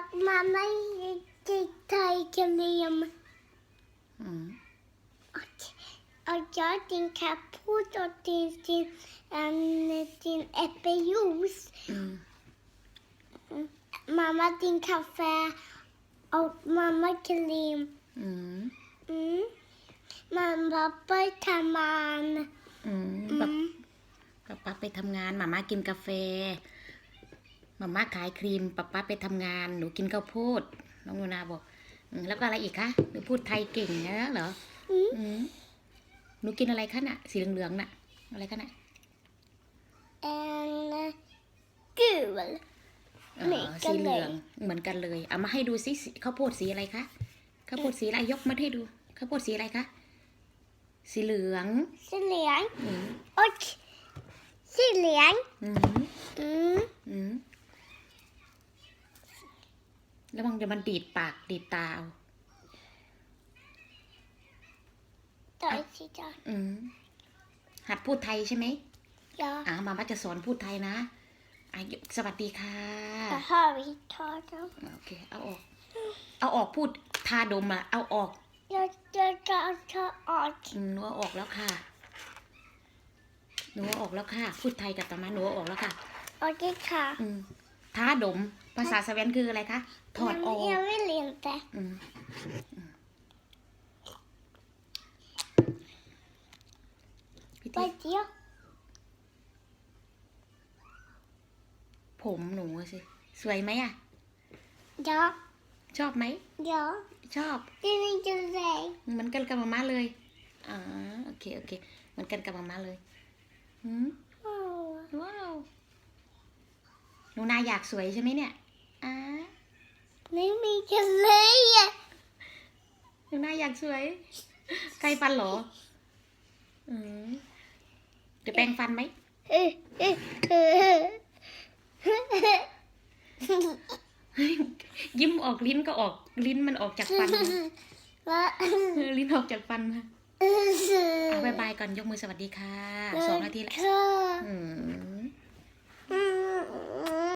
att mamma tittar i krem อืม och, och jag din kaputt och din, din, en, din äppeljuice. อืม Mamma din kaffe och mamma krem. อืม Mm. Mamma pappa tar man. อืมป๊าป๊าป๊าไปทำงานหมาม่ากินกาแฟห มาม่าขายครีมป๊าป๊าไปทำงาน หนูกินข้าวโพดน้องนูนาบอกอืมแล้วก็อะไรอีกคะหนูพูดไทยเก่งนะเหรอ Mm. อืมหนูกินอะไรคะน่ะ สีเหลืองๆน่ะ อะไรคะน่ะ En eh, gul. อ๋เหมืออนกันสีเหเลลืยองเหมือนกันเลยเอามาให้ดูสิสีข้าวโพดสีอะไรคะข้าวโพดสีอะไรยกมาให้ดูข้าวโพดสีอะไรคะสีเหลือง Siljan อืม och siljan. อืม Mm. อืม ระวังเดี๋ยวมันดีดปากดีดตาเอา Där sitter อืมหัดพูดไทยใช่ไหม Ja, อ่ามาม่าจะสอนพูดไทยนะอะสวัสดีค่ะ det har vi tagit. โอเค เอาออก เอาออกพูดทาดมอะเอาออก Jag ska ta av. อืมหนูเอาออกแล้วค่ะ หนูเอาออกแล้วค่ะ พูดไทยกับตามาหนูเอาออกแล้วค่ะ Och det kan. อืม ท้าดม ภาษาสเวนคืออะไรคะ ถอดออก Men jag vill inte. อืมอืมพี่ติ๊ Vad ก är det? ผมหนูอะสิ สวยไหมอะ Ja, ชอบไหม ja. ชอบ Det är inte dig. เหมือนกันกับมาม่าเลย อ่า โอเค โอเค เหมือนกันกับมาม่าเลยหืม Åh. ว้าวห นูนาอยากสวยใช่ไหมเนี่ยอ่า Det är mycket löje. หนูนาอยากสวย ใครฟันเหรออืมเดี๋ยวแปรงฟันไหมยิ้มออกลิ้นก็ออกลิ้นมันออกจากฟันมาเออลิ้นออกจากฟันมาเอาบายบายก่อนยกมือสวัสดีค่ะสองนาทีแล้วแล้วอืม